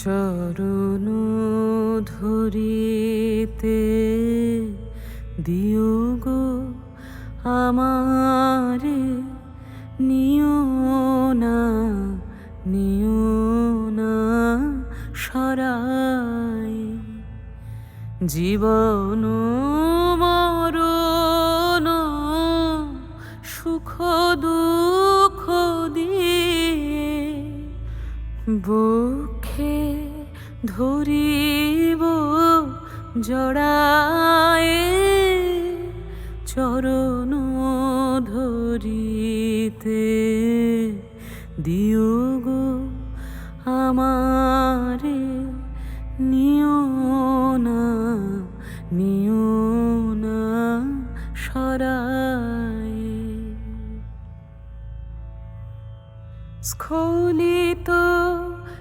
চরণ ধরিতে দিও গো আমারে নিও না নিও না সরাই জীবন বুকে ধরিব জড়ায় চরণ ধরিতে। দিও গো আমারে নিও না নিও না সরায় স্খলিত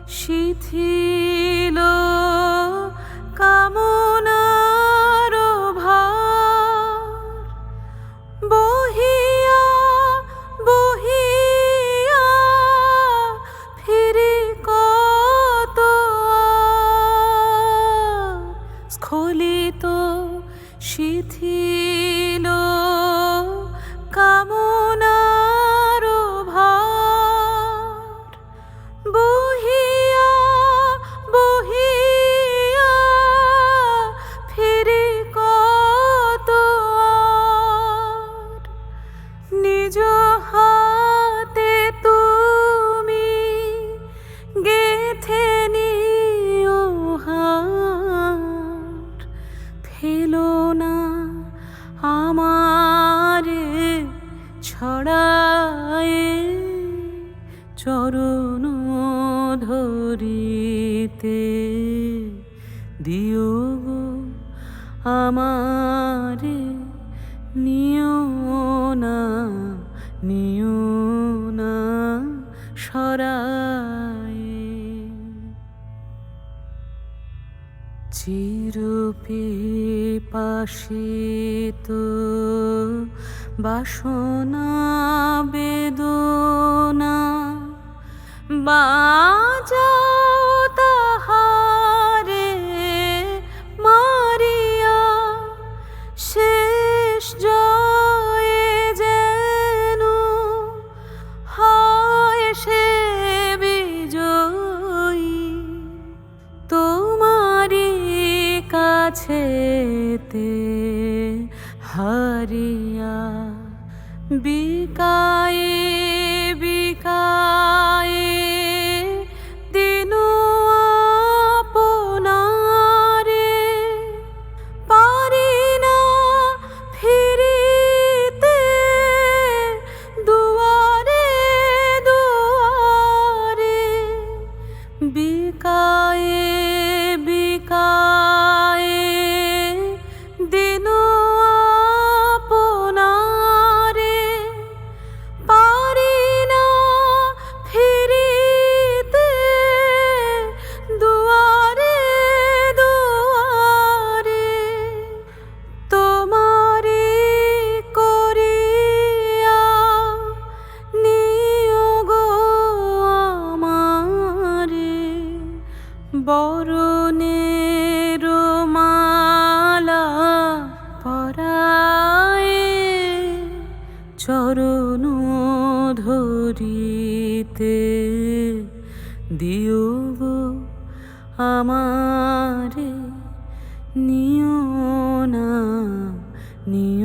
শিথিল কামনার ভার বহিয়া বহিয়া ফিরি কত? স্খলিত শিথিল কামনার ফেলো না আমারে ছড়ায় চরণ ধরিতে দিও গো আমারে নিও না নিও চিরপি পাশিত বাসনা বেদনা বাজাও কাছেতে হারিয়া বিকায়ে ধরিতে দিও গো আমারে নিও না নিও